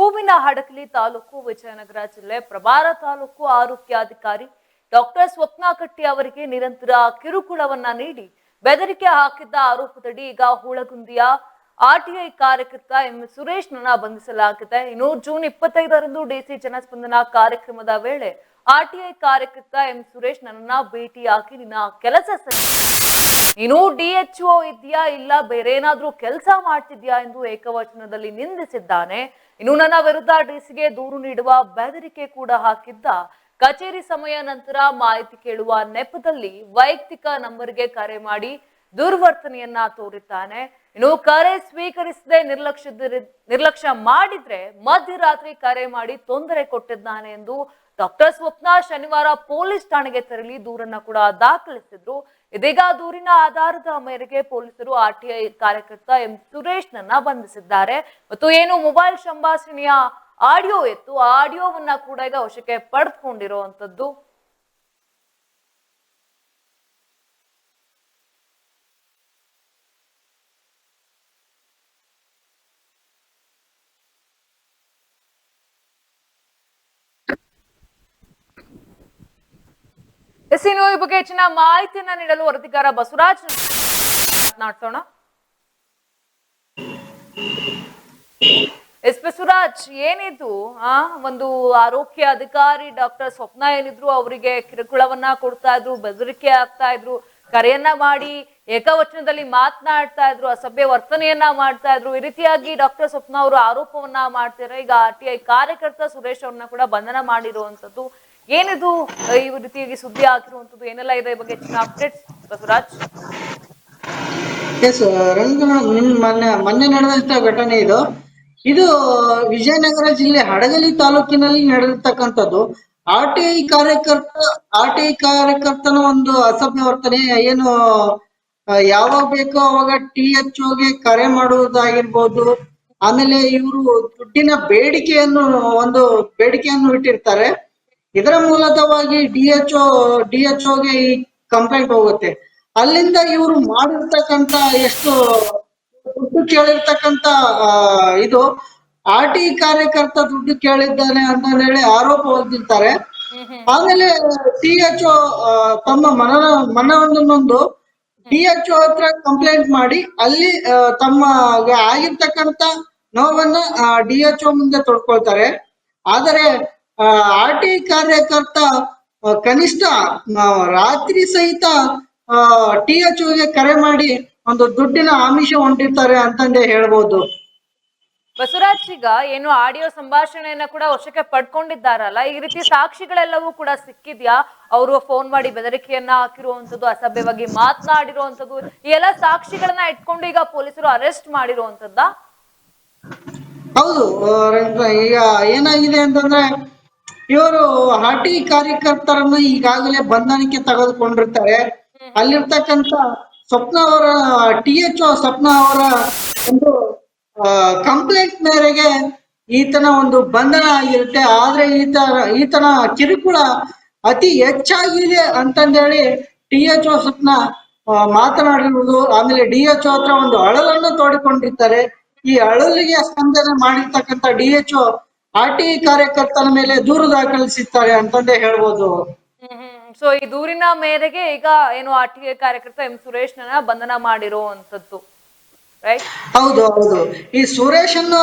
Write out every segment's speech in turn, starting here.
ಹೂವಿನ ಹಡಕಲಿ ತಾಲೂಕು, ವಿಜಯನಗರ ಜಿಲ್ಲೆ ಪ್ರಭಾರ ತಾಲೂಕು ಆರೋಗ್ಯಾಧಿಕಾರಿ ಡಾಕ್ಟರ್ ಸ್ವಪ್ನಾಕಟ್ಟಿ ಅವರಿಗೆ ನಿರಂತರ ಕಿರುಕುಳವನ್ನ ನೀಡಿ ಬೆದರಿಕೆ ಹಾಕಿದ್ದ ಆರೋಪದಡಿ ಈಗ ಹುಳಗುಂದಿಯ ಆರ್ಟಿಐ ಕಾರ್ಯಕರ್ತ ಎಂ. ಸುರೇಶ್ನನ್ನ ಬಂಧಿಸಲಾಗಿದೆ. ಇನ್ನು ಜೂನ್ ಇಪ್ಪತ್ತೈದರಂದು ಡಿಸಿ ಜನಸ್ಪಂದನ ಕಾರ್ಯಕ್ರಮದ ವೇಳೆ ಆರ್ಟಿಐ ಕಾರ್ಯಕರ್ತ ಎಂ. ಸುರೇಶ್ ನನ್ನನ್ನ ಭೇಟಿಯಾಗಿ ನಿನ್ನ ಕೆಲಸ ನೀನು ಡಿಎಚ್ಒ ಇದೆಯಾ ಇಲ್ಲ ಬೇರೆ ಏನಾದ್ರೂ ಕೆಲಸ ಮಾಡ್ತಿದ್ಯಾ ಎಂದು ಏಕವಚನದಲ್ಲಿ ನಿಂದಿಸಿದ್ದಾನೆ. ಇನ್ನು ನನ್ನ ವಿರುದ್ಧ ಡಿಸಿಗೆ ದೂರು ನೀಡುವ ಬೆದರಿಕೆ ಕೂಡ ಹಾಕಿದ್ದ. ಕಚೇರಿ ಸಮಯ ನಂತರ ಮಾಹಿತಿ ಕೇಳುವ ನೆಪದಲ್ಲಿ ವೈಯಕ್ತಿಕ ನಂಬರ್ಗೆ ಕರೆ ಮಾಡಿ ದುರ್ವರ್ತನೆಯನ್ನ ತೋರಿದ್ದಾನೆ. ಇನ್ನು ಕರೆ ಸ್ವೀಕರಿಸದೆ ನಿರ್ಲಕ್ಷ್ಯ ನಿರ್ಲಕ್ಷ್ಯ ಮಾಡಿದ್ರೆ ಮಧ್ಯರಾತ್ರಿ ಕರೆ ಮಾಡಿ ತೊಂದರೆ ಕೊಟ್ಟಿದ್ದಾನೆ ಎಂದು ಡಾಕ್ಟರ್ ಸ್ವಪ್ನ ಶನಿವಾರ ಪೊಲೀಸ್ ಠಾಣೆಗೆ ತೆರಳಿ ದೂರನ್ನ ಕೂಡ ದಾಖಲಿಸಿದ್ರು. ಇದೀಗ ದೂರಿನ ಆಧಾರದ ಮೇರೆಗೆ ಪೊಲೀಸರು ಆರ್ಟಿಐ ಕಾರ್ಯಕರ್ತ ಎಂ ಸುರೇಶ್ ನನ್ನ ಬಂಧಿಸಿದ್ದಾರೆ. ಮತ್ತು ಏನು ಮೊಬೈಲ್ ಸಂಭಾಷಣೆಯ ಆಡಿಯೋ ಇತ್ತು, ಆ ಆಡಿಯೋವನ್ನ ಕೂಡ ಈಗ ವಶಕ್ಕೆ ಪಡೆದುಕೊಂಡಿರುವಂತದ್ದು. ಎಸ್ ಬಗ್ಗೆ ಹೆಚ್ಚಿನ ಮಾಹಿತಿಯನ್ನ ನೀಡಲು ವರದಿಗಾರ ಬಸವರಾಜ್ ಮಾತನಾಡ್ತೋಣ ಎಸ್ ಬಸವರಾಜ್ ಏನಿದು, ಆ, ಒಂದು ಆರೋಗ್ಯ ಅಧಿಕಾರಿ ಡಾಕ್ಟರ್ ಸ್ವಪ್ನ ಏನಿದ್ರು ಅವರಿಗೆ ಕಿರುಕುಳವನ್ನ ಕೊಡ್ತಾ ಇದ್ರು, ಬೆದರಿಕೆ ಆಗ್ತಾ ಇದ್ರು, ಕರೆಯನ್ನ ಮಾಡಿ ಏಕವಚನದಲ್ಲಿ ಮಾತನಾಡ್ತಾ ಇದ್ರು, ಅಸಭ್ಯ ವರ್ತನೆಯನ್ನ ಮಾಡ್ತಾ ಇದ್ರು. ಈ ರೀತಿಯಾಗಿ ಡಾಕ್ಟರ್ ಸ್ವಪ್ನ ಅವರು ಆರೋಪವನ್ನ ಮಾಡ್ತಾರೆ ಈಗ ಆರ್ ಟಿ ಐ ಕಾರ್ಯಕರ್ತ ಸುರೇಶ್ ಅವ್ರನ್ನ ಕೂಡ ಬಂಧನ ಮಾಡಿರುವಂತದ್ದು ಏನಿದು? ಈ ರೀತಿಯಾಗಿ ಸುದ್ದಿ ಆಗಿರುವಂತದ್ದು ಏನೆಲ್ಲ ಇದೆ ಬಗ್ಗೆ ಹೆಚ್ಚಿನ ಅಪ್ಡೇಟ್ಸ್ ಬಸವರಾಜ್? ಎಸ್ ರಂಗನಾಥ್ ನಿಮ್ ಮೊನ್ನೆ ಮೊನ್ನೆ ನಡೆದಂತ ಘಟನೆ ಇದು. ಇದು ವಿಜಯನಗರ ಜಿಲ್ಲೆ ಹಡಗಲಿ ತಾಲೂಕಿನಲ್ಲಿ ನಡೆದಿರ್ತಕ್ಕಂಥದ್ದು. ಆರ್ ಟಿ ಐ ಕಾರ್ಯಕರ್ತ, ಆರ್ ಟಿ ಐ ಕಾರ್ಯಕರ್ತನ ಒಂದು ಅಸಭ್ಯ ವರ್ತನೆ. ಏನು ಯಾವಾಗ ಬೇಕೋ ಅವಾಗ ಟಿ ಎಚ್ ಓಗೆ ಕರೆ ಮಾಡುವುದಾಗಿರ್ಬೋದು. ಆಮೇಲೆ ಇವರು ದುಡ್ಡಿನ ಬೇಡಿಕೆಯನ್ನು, ಒಂದು ಬೇಡಿಕೆಯನ್ನು ಇಟ್ಟಿರ್ತಾರೆ. ಇದರ ಮೂಲಕವಾಗಿ ಡಿ ಎಚ್ ಡಿ ಎಚ್ಗೆ ಈ ಕಂಪ್ಲೇಂಟ್ ಹೋಗುತ್ತೆ. ಅಲ್ಲಿಂದ ಇವರು ಮಾಡಿರ್ತಕ್ಕಂತ ಎಷ್ಟು ದುಡ್ಡು ಕೇಳಿರ್ತಕ್ಕಂತ ಇದು ಆರ್ ಟಿ ಕಾರ್ಯಕರ್ತ ದುಡ್ಡು ಕೇಳಿದ್ದಾನೆ ಅಂತ ಹೇಳಿ ಆರೋಪ ಹೊಂದಿರ್ತಾರೆ ಆಮೇಲೆ ಡಿ ಎಚ್ ತಮ್ಮ ಮನ ನೊಂದು ಡಿ ಎಚ್ ಹತ್ರ ಕಂಪ್ಲೇಂಟ್ ಮಾಡಿ ಅಲ್ಲಿ ತಮ್ಮ ಆಗಿರ್ತಕ್ಕಂತ ನೋವನ್ನ ಡಿ ಎಚ್ ಮುಂದೆ ತೊಡ್ಕೊಳ್ತಾರೆ. ಆದರೆ ಆರ್ ಟಿ ಕಾರ್ಯಕರ್ತ ಕನಿಷ್ಠ ರಾತ್ರಿ ಸಹಿತ ಟಿ ಎಚ್ ಓಗೆ ಕರೆ ಮಾಡಿ ಒಂದು ದುಡ್ಡಿನ ಆಮಿಷ ಹೊಂದಿರ್ತಾರೆ ಅಂತಂದೇ ಹೇಳ್ಬೋದು. ಬಸವರಾಜ್ ಈಗ ಏನು ಆಡಿಯೋ ಸಂಭಾಷಣೆಯನ್ನ ಕೂಡ ವಶಕ್ಕೆ ಪಡ್ಕೊಂಡಿದ್ದಾರಲ್ಲ ಈ ರೀತಿ ಸಾಕ್ಷಿಗಳೆಲ್ಲವೂ ಕೂಡ ಸಿಕ್ಕಿದ್ಯಾ? ಅವರು ಫೋನ್ ಮಾಡಿ ಬೆದರಿಕೆಯನ್ನ ಹಾಕಿರುವಂತದ್ದು ಅಸಭ್ಯವಾಗಿ ಮಾತನಾಡಿರುವಂತದ್ದು ಈ ಎಲ್ಲ ಸಾಕ್ಷಿಗಳನ್ನ ಇಟ್ಕೊಂಡು ಈಗ ಪೊಲೀಸರು ಅರೆಸ್ಟ್ ಮಾಡಿರುವಂತದ್ದ ಹೌದು ಈಗ ಏನಾಗಿದೆ ಅಂತಂದ್ರೆ ಇವರು ಹಾಟಿ ಕಾರ್ಯಕರ್ತರನ್ನ ಈಗಾಗಲೇ ಬಂಧನಕ್ಕೆ ತೆಗೆದುಕೊಂಡಿರ್ತಾರೆ. ಅಲ್ಲಿರ್ತಕ್ಕಂತ ಸ್ವಪ್ನ ಅವರ ಟಿ ಎಚ್ ಸ್ವಪ್ನ ಅವರ ಒಂದು ಕಂಪ್ಲೇಂಟ್ ಮೇರೆಗೆ ಈತನ ಒಂದು ಬಂಧನ ಆಗಿರುತ್ತೆ. ಆದ್ರೆ ಈತ ಈತನ ಕಿರುಕುಳ ಅತಿ ಹೆಚ್ಚಾಗಿದೆ ಅಂತಂದೇಳಿ ಟಿ ಎಚ್ ಸ್ವಪ್ನ ಆ, ಮಾತನಾಡಿರುವುದು. ಆಮೇಲೆ ಡಿ ಎಚ್ ಹತ್ರ ಒಂದು ಅಳಲನ್ನು ತೋಡಿಕೊಂಡಿರ್ತಾರೆ. ಈ ಅಳಲಿಗೆ ಸ್ಪಂದನೆ ಮಾಡಿರ್ತಕ್ಕಂಥ ಡಿ ಎಚ್ ಆರ್ ಟಿ ಕಾರ್ಯಕರ್ತನ ಮೇಲೆ ದೂರು ದಾಖಲಿಸಿದ್ದಾರೆ ಅಂತಂದೇ ಹೇಳ್ಬೋದು. ಸೊ ಈ ದೂರಿನ ಮೇರೆಗೆ ಈಗ ಏನು ಆರ್ ಟಿ ಕಾರ್ಯಕರ್ತ ಎಂ ಸುರೇಶ್ ಬಂಧನ ಮಾಡಿರುವಂತದ್ದು ಹೌದು ಹೌದು. ಈ ಸುರೇಶ್ ಅನ್ನೋ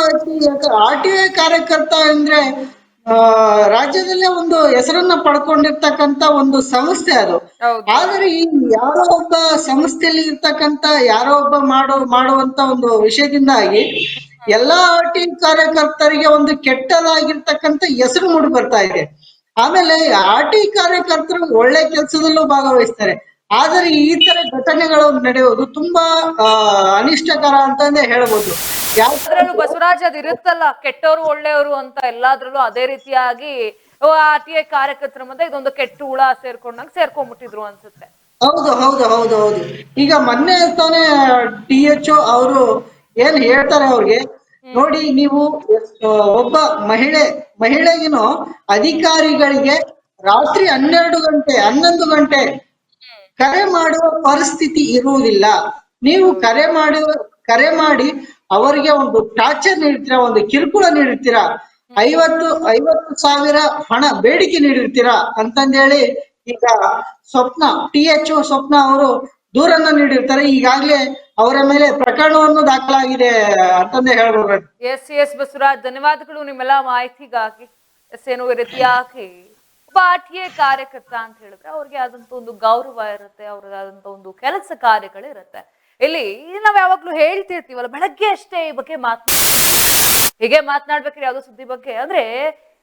ಆರ್ ಟಿ ಐ ಕಾರ್ಯಕರ್ತ ಅಂದ್ರೆ ಆ, ರಾಜ್ಯದಲ್ಲೇ ಒಂದು ಹೆಸರನ್ನ ಪಡ್ಕೊಂಡಿರ್ತಕ್ಕಂತ ಒಂದು ಸಂಸ್ಥೆ ಅದು. ಆದ್ರೆ ಆದರೆ ಈ ಯಾರೋ ಒಬ್ಬ ಸಂಸ್ಥೆಯಲ್ಲಿ ಇರ್ತಕ್ಕಂತ ಯಾರೋ ಒಬ್ಬ ಮಾಡೋ ಮಾಡುವಂತ ಒಂದು ವಿಷಯದಿಂದಾಗಿ ಎಲ್ಲಾ ಆರ್ ಟಿ ಕಾರ್ಯಕರ್ತರಿಗೆ ಒಂದು ಕೆಟ್ಟದಾಗಿರ್ತಕ್ಕಂಥ ಹೆಸರು ಮೂಡಿ ಬರ್ತಾ ಇದೆ. ಆಮೇಲೆ ಆರ್ ಟಿ ಕಾರ್ಯಕರ್ತರು ಒಳ್ಳೆ ಕೆಲಸದಲ್ಲೂ ಭಾಗವಹಿಸ್ತಾರೆ. ಆದರೆ ಈ ತರ ಘಟನೆಗಳು ನಡೆಯೋದು ತುಂಬಾ ಅನಿಷ್ಟಕರ ಅಂತಂದೇ ಹೇಳ್ಬೋದು. ಯಾವ್ದ್ರಲ್ಲೂ ಬಸವರಾಜ್ ಅದ್ ಇರುತ್ತಲ್ಲ ಕೆಟ್ಟವರು ಒಳ್ಳೆಯವರು ಅಂತ ಎಲ್ಲಾದ್ರಲ್ಲೂ ಅದೇ ರೀತಿಯಾಗಿ ಆರ್ ಟಿ ಐ ಕಾರ್ಯಕರ್ತರ ಮುಂದೆ ಇದೊಂದು ಕೆಟ್ಟ ಹುಳ ಸೇರ್ಕೊಂಡಂಗ್ ಸೇರ್ಕೊಂಡ್ಬಿಟ್ಟಿದ್ರು ಅನ್ಸುತ್ತೆ. ಹೌದು ಹೌದು ಹೌದು ಹೌದು. ಈಗ ಮೊನ್ನೆ ತಾನೇ ಡಿ ಎಚ್ ಅವರು ಏನ್ ಹೇಳ್ತಾರೆ ಅವ್ರಿಗೆ? ನೋಡಿ ನೀವು ಒಬ್ಬ ಮಹಿಳೆ, ಮಹಿಳೆಗಿನೋ ಅಧಿಕಾರಿಗಳಿಗೆ ರಾತ್ರಿ ಹನ್ನೆರಡು ಗಂಟೆ, ಹನ್ನೊಂದು ಗಂಟೆ ಕರೆ ಮಾಡುವ ಪರಿಸ್ಥಿತಿ ಇರುವುದಿಲ್ಲ. ನೀವು ಕರೆ ಮಾಡುವ ಕರೆ ಮಾಡಿ ಅವರಿಗೆ ಒಂದು ಟಾರ್ಚರ್ ನೀಡ್ತೀರಾ ಒಂದು ಕಿರುಕುಳ ನೀಡಿರ್ತೀರಾ ಐವತ್ತು ಐವತ್ತು ಸಾವಿರ ಹಣ ಬೇಡಿಕೆ ನೀಡಿರ್ತೀರಾ ಅಂತಂದೇಳಿ ಈಗ ಸ್ವಪ್ನ, ಟಿ ಎಚ್ ಸ್ವಪ್ನ ಅವರು ದೂರನ್ನ ನೀಡಿರ್ತಾರೆ. ಈಗಾಗಲೇ ಅವರ ಮೇಲೆ ಪ್ರಕರಣವನ್ನು ದಾಖಲಾಗಿದೆ ಅಂತಂದೇ ಹೇಳ್ಬೋದು ಎಸ್ ಎಸ್ ಬಸವರಾಜ್, ಧನ್ಯವಾದಗಳು ನಿಮ್ಮೆಲ್ಲ ಮಾಹಿತಿಗಾಗಿ. ಎಸ್ ಏನು ರೀತಿಯಾಗಿ ಒಬ್ಬ ಕಾರ್ಯಕರ್ತ ಅಂತ ಹೇಳಿದ್ರೆ ಅವ್ರಿಗೆ ಆದಂತ ಒಂದು ಗೌರವ ಇರುತ್ತೆ ಅವ್ರದ್ದಾದಂತ ಒಂದು ಕೆಲಸ ಕಾರ್ಯಗಳು ಇರುತ್ತೆ. ಇಲ್ಲಿ ನಾವ್ ಯಾವಾಗ್ಲೂ ಹೇಳ್ತಿರ್ತೀವಲ್ಲ, ಬೆಳಗ್ಗೆ ಅಷ್ಟೇ ಈ ಬಗ್ಗೆ ಮಾತನಾಡ ಹೀಗೆ ಮಾತನಾಡ್ಬೇಕಾದ್ರೆ ಯಾವ್ದೋ ಸುದ್ದಿ ಬಗ್ಗೆ. ಅಂದ್ರೆ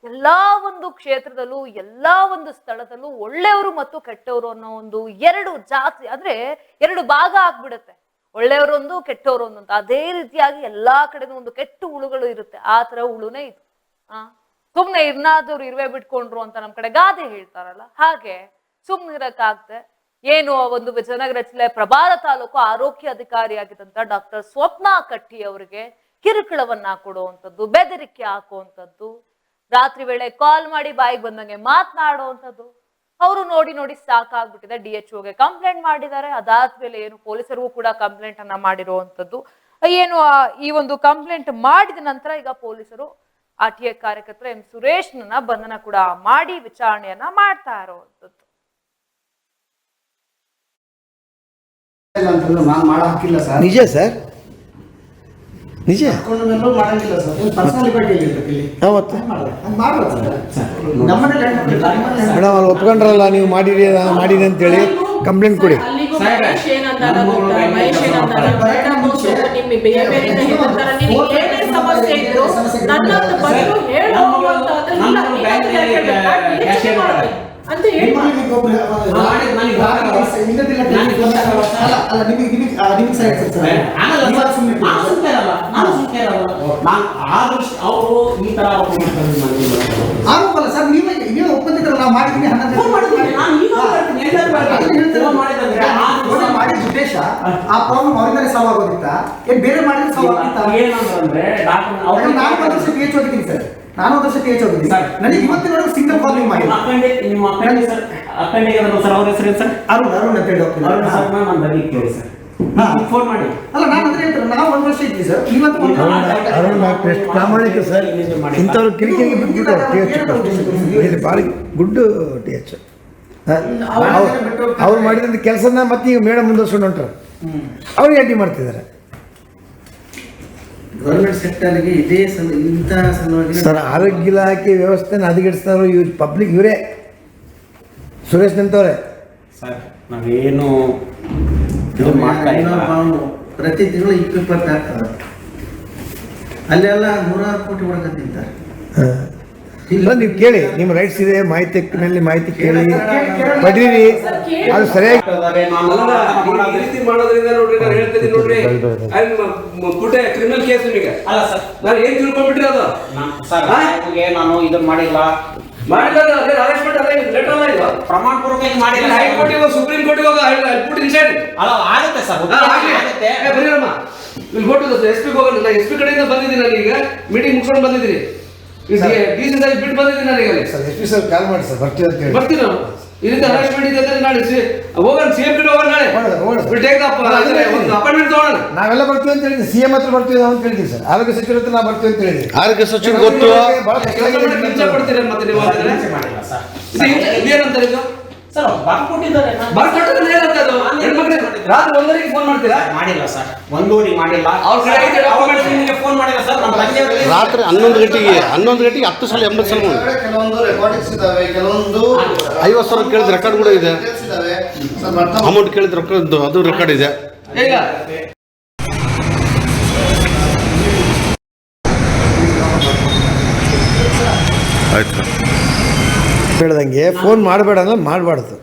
ಎಲ್ಲಾ ಒಂದು ಕ್ಷೇತ್ರದಲ್ಲೂ, ಎಲ್ಲಾ ಒಂದು ಸ್ಥಳದಲ್ಲೂ ಒಳ್ಳೆಯವರು ಮತ್ತು ಕೆಟ್ಟವರು ಅನ್ನೋ ಒಂದು ಎರಡು ಜಾತಿ ಅಂದ್ರೆ ಎರಡು ಭಾಗ ಆಗ್ಬಿಡುತ್ತೆ. ಒಳ್ಳೆಯವರೊಂದು ಕೆಟ್ಟವರೊಂದು ಅಂತ. ಅದೇ ರೀತಿಯಾಗಿ ಎಲ್ಲಾ ಕಡೆನೂ ಒಂದು ಕೆಟ್ಟ ಹುಳುಗಳು ಇರುತ್ತೆ. ಆ ತರ ಹುಳುನೇ ಇದು. ಆ? ಸುಮ್ನೆ ಇರ್ನಾದವ್ರು ಇರುವೆ ಬಿಟ್ಕೊಂಡ್ರು ಅಂತ ನಮ್ ಕಡೆ ಗಾದೆ ಹೇಳ್ತಾರಲ್ಲ. ಹಾಗೆ ಸುಮ್ನೆ ಇರಕ್ಕಾಗ್ದೆ ಏನು ಒಂದು ವಿಜಯನಗರ ಜಿಲ್ಲೆ ಪ್ರಭಾರ ತಾಲೂಕು ಆರೋಗ್ಯ ಅಧಿಕಾರಿಯಾಗಿದ್ದಂತ ಡಾಕ್ಟರ್ ಸ್ವಪ್ನ ಕಟ್ಟಿ ಅವರಿಗೆ ಕಿರುಕುಳವನ್ನ ಕೊಡುವಂಥದ್ದು, ಬೆದರಿಕೆ ಹಾಕುವಂಥದ್ದು. ರಾತ್ರಿ ವೇಳೆ ಕಾಲ್ ಮಾಡಿ ಬಾಯಿಗೆ ಬಂದಂಗೆ ಮಾತನಾಡುವಂಥದ್ದು. ಅವರು ನೋಡಿ ನೋಡಿ ಸಾಕಾಗ್ಬಿಟ್ಟಿದೆ. ಡಿ ಎಚ್ ಓಗೆ ಕಂಪ್ಲೇಂಟ್ ಮಾಡಿದ್ದಾರೆ. ಅದಾದ್ಮೇಲೆ ಏನು ಪೊಲೀಸರಿಗೂ ಕೂಡ ಕಂಪ್ಲೇಂಟ್ ಅನ್ನ ಮಾಡಿರುವಂಥದ್ದು. ಏನು ಈ ಒಂದು ಕಂಪ್ಲೇಂಟ್ ಮಾಡಿದ ನಂತರ ಈಗ ಪೊಲೀಸರು ಆ ಟಿ ಎ ಕಾರ್ಯಕರ್ತರ ಎಂ ಸುರೇಶ್ನ ಬಂಧನ ಕೂಡ ಮಾಡಿ ವಿಚಾರಣೆಯನ್ನ ಮಾಡ್ತಾ ಇರುವಂಥದ್ದು. ನಿಜ ಸರ್ ನಿಜ ಹಾಕೊಂಡ ಮೇಲೂ ಮಾಡಂಗಿಲ್ಲ ಸರ್ ಏನು ಪರ್ಸನಲ್ ಲಿಬರ್ಟಿ ಇರ್ತೈತಿ ಇಲ್ಲಿ ಮತ್ತೆ ಹೆಣ್ಮಕ್ಳು ಮೇಡಮ್ ಅಲ್ಲಿ ಒಪ್ಕೊಂಡ್ರಲ್ಲ ನೀವು ಮಾಡಿರಿ ಮಾಡಿರಿ ಅಂತೇಳಿ ಕಂಪ್ಲೇಂಟ್ ಕೊಡಿ. ಸಮಸ್ಯೆ ಅಂತ ಹೇಳಿ. ಅಲ್ಲ ಅಲ್ಲ ಅವರು ಈ ತರ ಆರೋಪ ನನಗೆ. ಸರ್ ನೀವೇ ನೀವು ಒಪ್ಪಂದಿದ್ರಲ್ಲ ನಾವು ಮಾಡಿದ್ದೀನಿ ಮಾಡಿದ ಉದ್ದೇಶ ಆ ಪ್ರಾಬ್ಲಮ್ ಅವರಿಂದಲೇ ಸಾಲ್ವ್ ಆಗೋದಿತ್ತ? ಏನ್ ಬೇರೆ ಮಾಡಿದ್ರೆ ಸಾಲ್ವ್ ಆಗ್ತಿತ್ತ ಏನಂತಂದ್ರೆ ನಾನು ಒಂದು ವರ್ಷ ಪಿ ಸರ್. ನಾನು ಒಂದು ವರ್ಷ ಪಿ ಎಚ್ ಓದಿದ್ದೀನಿ ಸರ್. ನನಗೆ ಇವತ್ತಿನವರೆಗೂ ಸಿಂಗಲ್ ಕಾಲ್ ನೀವು ಅಕ್ಕಂಡೆ ನಿಮ್ಮ ಅಕ್ಕಂಡೆ ಸರ್ ಅಕ್ಕಂಡೆ ಸರ್ ಅವ್ರ ಹೆಸರು ಸರ್? ಅರುಣ್ ಅರುಣ್ ಅಂತ ಹೇಳಿ ಹೋಗ್ತೀನಿ. ಸರ್ ನಾನು ಕೇಳಿ ಸರ್. ಹಾ. ಫೋನ್ ಮಾಡಿ. ಅಲ್ಲ ನಾನು ಅಂದ್ರೆ ಹೇಳ್ತಾರೆ ನಾವು ಒಂದು ವರ್ಷ ಇದ್ವಿ ಸರ್. ಇವತ್ತು ಒಂದು ಅರುಣ್ ಡಾಕ್ಟರ್ ಎಷ್ಟು ಪ್ರಾಮಾಣಿಕ ಸರ್. ಇಂಥವ್ರು ಕಿರಿಕಿರಿಗೆ ಬಿಟ್ಬಿಟ್ಟು ಟಿ ಎಚ್ ಇದು ಭಾರಿ ಗುಡ್ ಟಿ ಎಚ್ ಅವ್ರು ಮಾಡಿದಂಥ ಕೆಲಸನ ಮತ್ತೆ ಈಗ ಮೇಡಮ್ ಮುಂದೆ ಹೊಂಟ್ರು. ಅವ್ರಿಗೆ ಅಡ್ಡಿ ಮಾಡ್ತಿದ್ದಾರೆ. ಗೌರ್ಮೆಂಟ್ ಸೆಕ್ಟರ್ಗೆ ಇದೇ ಸಲ ಇಂಥ ಸಲುವಾಗಿ ಸರ್ ಆರೋಗ್ಯ ಇಲಾಖೆ ವ್ಯವಸ್ಥೆನ ಹದಗೆಡಿಸ್ತಾರೋ ಇವ್ರು ಪಬ್ಲಿಕ್ ಇವರೇ. ಸುರೇಶ್ ನಿಂತವ್ರೆ. ಸರ್ ನಾವೇನು ಇದು ಮಾಡ್ತಾ ಇಲ್ಲ ಪ್ರತಿ ತಿಂಗಳು ಇಪ್ಪತ್ತು ಆಗ್ತದೆ. ಅಲ್ಲೆಲ್ಲ ನೂರಾರು ಕೋಟಿ ಒಳಗೆ ತಿಂತಾರೆ ಇಲ್ಲ ನೀವು ಕೇಳಿ. ನಿಮ್ಮ ರೈಟ್ಸ್ ಇದೆ ಮಾಹಿತಿ ಮಾಹಿತಿನಲ್ಲಿ ಮಾಹಿತಿ ಕೇಳಿ. ಪಡೀರಿ ಅದು ಸರಿಯಾಗಿ ಮಾಡೋದ್ರಿಂದ ನೋಡ್ರಿ ನಾನು ಹೇಳ್ತೀನಿ ನೋಡ್ರಿ. ಕ್ರಿಮಿನಲ್ ಕೇಸ್ ನಿಮಗೆ? ಅಲ್ಲ ಸರ್. ನಾನು ಏನ್ ತಿಳ್ಕೊಂಡ್ಬಿಟ್ರಿ ಅದು? ಸರ್ ಹಾ? ನಾನು ಇದನ್ನ ಮಾಡಿಲ್ಲ. ಮಾಡಿಲ್ಲ ಅದೇ ಅರೆಸ್ಟ್ ಮಾಡಿ ಅದೇ ಲೇಟ್ ಅಲ್ಲ ಇದು? ಪ್ರಮಾಣ ಮಾಡಿಲ್ಲ. ಹೈಕೋರ್ಟ್ ಸುಪ್ರೀಂ ಕೋರ್ಟ್ ಇವಾಗ ಪುಟ್ ಇನ್ಸೈಡ್ ಅಲ್ಲ ಆಗುತ್ತೆ ಸರ್ ಆಗುತ್ತೆ ಬರೀರಮ್ಮ ಇಲ್ಲಿ ಹೋಟೆಲ್ ಎಸ್ ಪಿ ಹೋಗೋಣ. ನಾನು ಎಸ್ ಪಿ ಕಡೆಯಿಂದ ಬಂದಿದ್ದೀನಿ ನಾನು ಈಗ ಮೀಟಿಂಗ್ ಮುಗಿಸ್ಕೊಂಡು ಬಂದಿದ್ದೀನಿ. ಬಿಟ್ಟು ಬಂದಿದ್ದೀನಿ ನನಗೆ? Sir S P sir call ಮಾಡಿ ಸರ್ ಬರ್ತೀವಿ ಅಂತ ಹೇಳಿ. ಬರ್ತೀನಿ ನಾವು. ಇದರಿಂದ ಅಂದ್ರೆ ನಾಳೆ ಸಿ- ಹೋಗೋಣ ಸಿ ಎಂ ಕಡೆ ಹೋಗೋಣ ನಾಳೆ. We'll take the ಒಂದು ಅಪಾಯಿಂಟ್ಮೆಂಟ್ ತಗೊಳ್ಳೋಣ. ನಾವೆಲ್ಲ ಬರ್ತೀವಿ ಅಂತ ಹೇಳಿದ್ವಿ. ಸಿ ಎಂ ಹತ್ರ ಬರ್ತೀವಿ ಅಂತ ಹೇಳಿದ್ವಿ ಸರ್ ಆರೋಗ್ಯ ಸಚಿವರ ಹತ್ರ ನಾವು ಬರ್ತೀವಿ ಅಂತ ಹೇಳಿದ್ವಿ. ಆರೋಗ್ಯ ಸಚಿವ ಗೊತ್ತು. ಭಾಳ ಪಡ್ತೀರ ಮತ್ತೆ ನೀವು ಹಿಂಸೆ- ಇದು? ಸರ್ ಬರ್ಕೊಟ್ಟಿದ್ದಾರೆ. ನಾನು- ಬರ್ಕೊಟ್ಟದ್ದು ಏನಂತ ಅದು? ರಾತ್ರಿ ಒಂದರಿಗೆ ಫೋನ್ ಮಾಡ್ತೀರಾ? ಮಾಡಿಲ್ಲ ಸರ್. ಒಂದೂವರೆಗೆ ಮಾಡಿಲ್ಲ. ಅವ್ರ ಕಡೆ ಐತೆ documents. ನಿಮಗೆ ಫೋನ್ ಮಾಡಿಲ್ಲ ಸರ್ ನಮ್ಮ ತಂದೆಯವ್ರಿಗೆ ರಾತ್ರಿ ಹನ್ನೊಂದು ಗಂಟೆಗೆ ಹನ್ನೊಂದು ಗಂಟೆಗೆ ಹತ್ತು ಸಲ ಎಂಬತ್ತು ಸಲ ಕೆಲವೊಂದು ರೆಕಾರ್ಡಿಂಗ್ಸ್ ಇದಾವೆ ಕೆಲವೊಂದು ಐವತ್ತು ಸಾವಿರ ಕೇಳಿದ ರೆಕಾರ್ಡ್ ಕೂಡ ಇದೆ. ಅಮೌಂಟ್ ಕೇಳಿದ ರೊಕ್ಕ ಅದು ರೆಕಾರ್ಡ್ ಇದೆ. ಈಗ ಆಯ್ತು. ಹೇಳ್ದಂಗೆ ಫೋನ್ ಮಾಡಬೇಡ ಅಂದ್ರೆ ಮಾಡಬಾರ್ದು.